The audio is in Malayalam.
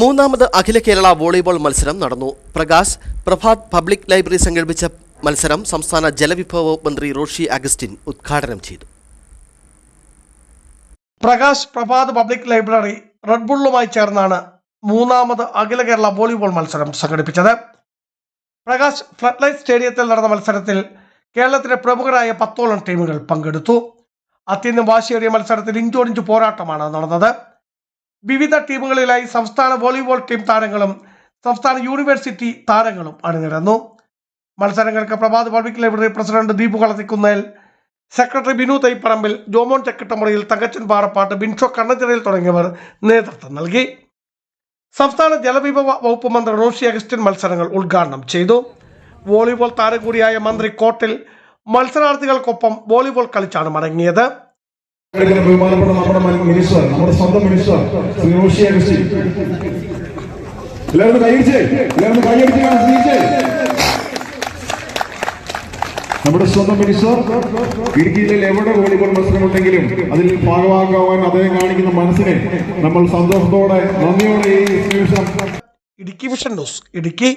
മൂന്നാമത് അഖില കേരള വോളിബോൾ മത്സരം നടന്നു. പ്രകാശ് പ്രഭാത് പബ്ലിക് ലൈബ്രറി സംഘടിപ്പിച്ച മത്സരം സംസ്ഥാന ജലവിഭവ മന്ത്രി റോഷി അഗസ്റ്റിൻ ഉദ്ഘാടനം ചെയ്തു. പ്രകാശ് പ്രഭാത് പബ്ലിക് ലൈബ്രറി റെഡ്ബുള്ളുമായി ചേർന്നാണ് മൂന്നാമത് അഖില കേരള വോളിബോൾ മത്സരം സംഘടിപ്പിച്ചത്. പ്രകാശ് ഫ്ലഡ് ലൈറ്റ് സ്റ്റേഡിയത്തിൽ നടന്ന മത്സരത്തിൽ കേരളത്തിലെ പ്രമുഖരായ പത്തോളം ടീമുകൾ പങ്കെടുത്തു. അത്യന്തം വാശിയേറിയ മത്സരത്തിൽ ഇഞ്ചോടിഞ്ച് പോരാട്ടമാണ് നടന്നത്. വിവിധ ടീമുകളിലായി സംസ്ഥാന വോളിബോൾ ടീം താരങ്ങളും സംസ്ഥാന യൂണിവേഴ്സിറ്റി താരങ്ങളും അണിനിരന്നു. മത്സരങ്ങൾക്ക് Prabhat public library president Deepu Kalathikkunnel secretary Binu Thaiparambil Jomon Chekkittamuriyil Thankachan Parappattu Binsho Kannanchirayil തുടങ്ങിയവർ നേതൃത്വം നൽകി. സംസ്ഥാന ജലവിഭവ വകുപ്പ് മന്ത്രി റോഷി അഗസ്റ്റിൻ മത്സരങ്ങൾ ഉദ്ഘാടനം ചെയ്തു. വോളിബോൾ താരം കൂടിയായ മന്ത്രി കോട്ടിൽ മത്സരാർത്ഥികൾക്കൊപ്പം വോളിബോൾ കളിച്ചാണ് മടങ്ങിയത്. ബഹുമാനപ്പെട്ട നമ്മുടെ മിനിസ്റ്റർ നമ്മുടെ സ്വന്തം മിനിസ്റ്റർ ശ്രീ റോഷി അഗസ്റ്റി എല്ലാവരും കൈയടിച്ചേ എല്ലാവരും കൈയടിച്ച് സ്വീകരിച്ചേ നമ്മുടെ സ്വന്തം മിനിസ്റ്റർ ഇടുക്കി ജില്ലയിൽ എവിടെ വോളിബോൾ മത്സരമുണ്ടെങ്കിലും അതിൽ ഭാഗമാകാൻ അദ്ദേഹം കാണിക്കുന്ന മനസ്സിനെ നമ്മൾ സന്തോഷത്തോടെ നന്ദിയോടെ ഈ നിമിഷം ഇടുക്കി വിഷൻ ന്യൂസ് ഇടുക്കി